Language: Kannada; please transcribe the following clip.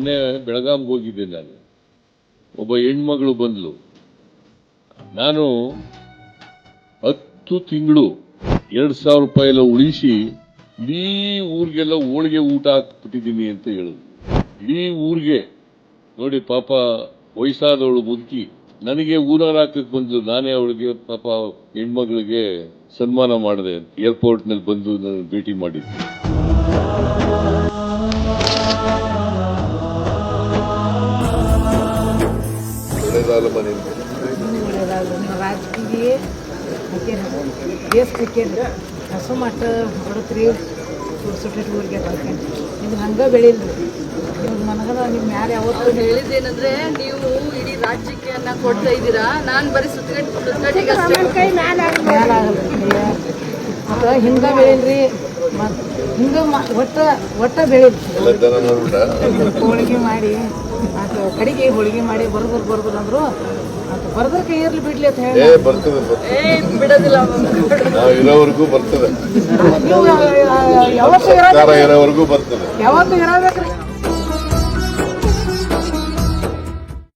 ಮೊನ್ನೆ ಬೆಳಗಾಂಗೆ ಹೋಗಿದ್ದೆ ನಾನು. ಒಬ್ಬ ಹೆಣ್ಮಗಳು ಬಂದ್ಲು. ನಾನು ಹತ್ತು ತಿಂಗಳು ಎರಡು ಸಾವಿರ ರೂಪಾಯಿ ಎಲ್ಲ ಉಳಿಸಿ ಇಡೀ ಊರಿಗೆಲ್ಲ ಹೋಳಿಗೆ ಊಟ ಹಾಕ್ಬಿಟ್ಟಿದ್ದೀನಿ ಅಂತ ಹೇಳಿದ್ರು. ಇಡೀ ಊರಿಗೆ. ನೋಡಿ, ಪಾಪ ವಯಸ್ಸಾದವಳು ಮುದುಕಿ ನನಗೆ ಊರಾರ ಹಾಕಕ್ಕೆ ಬಂದು ನಾನೇ ಅವಳಿಗೆ, ಪಾಪ ಹೆಣ್ಮಗಳಿಗೆ ಸನ್ಮಾನ ಮಾಡಿದೆ. ಏರ್ಪೋರ್ಟ್ನಲ್ಲಿ ಬಂದು ನಾನು ಭೇಟಿ ಮಾಡಿದ್ದೆ. ಒಳ್ಳೆದಾಗಲ್ಲ ಮನೆ ರಾಜಕೀಯ ಕ್ರಿಕೆಟ್ ಹಸು ಮಟ್ಟ ಹೊಡತ್ರಿ ಸುಟ್ಟಿಟ್ಟು ಊರಿಗೆ ಬರ್ಕೊಂಡು ಇದು ಹಂಗೆ ಬೆಳಿಲ್ರಿ. ನಿಮ್ಗೆ ನನಗದ ನಿಮ್ಮ ಯಾರು ಯಾವತ್ತು ಹೇಳಿದ್ದೇನಂದ್ರೆ ನೀವು ಇಡೀ ರಾಜ್ಯಕ್ಕೆ ಅನ್ನ ಕೊಡ್ತಾ ಇದ್ದೀರಾ? ನಾನು ಬರೀ ಸುತ್ತಿಗೆ ಕೈ ಅಷ್ಟೇ ಮತ್ತು ಹಿಂದ ಬೆಳಿಲ್ರಿ ಮತ್ತು ಹಿಂಗೆ ಒಟ್ಟು ಒಟ್ಟ ಎಲ್ಲ ಹೋಳಿಗೆ ಮಾಡಿ ಮತ್ತು ಕಡೆಗೆ ಹೋಳಿಗೆ ಮಾಡಿ ಬರ್ಬೋದು ಬರ್ಬೋದು ಅಂದರು ಮತ್ತು ಬರ್ದಕ್ಕೆ ಇರ್ಲಿ ಬಿಡ್ಲಿ ಅಂತ ಏ ಹೇಳಿ ಬರ್ತದೆ ಬಿಡೋದಿಲ್ಲ ನಾವು ಇರೋವರೆಗೂ ಬರ್ತದೆ ಯಾವತ್ತು ಇರೋವರೆಗೂ ಬರ್ತದೆ ಯಾವತ್ತು ಇರಬೇಕ್ರಿ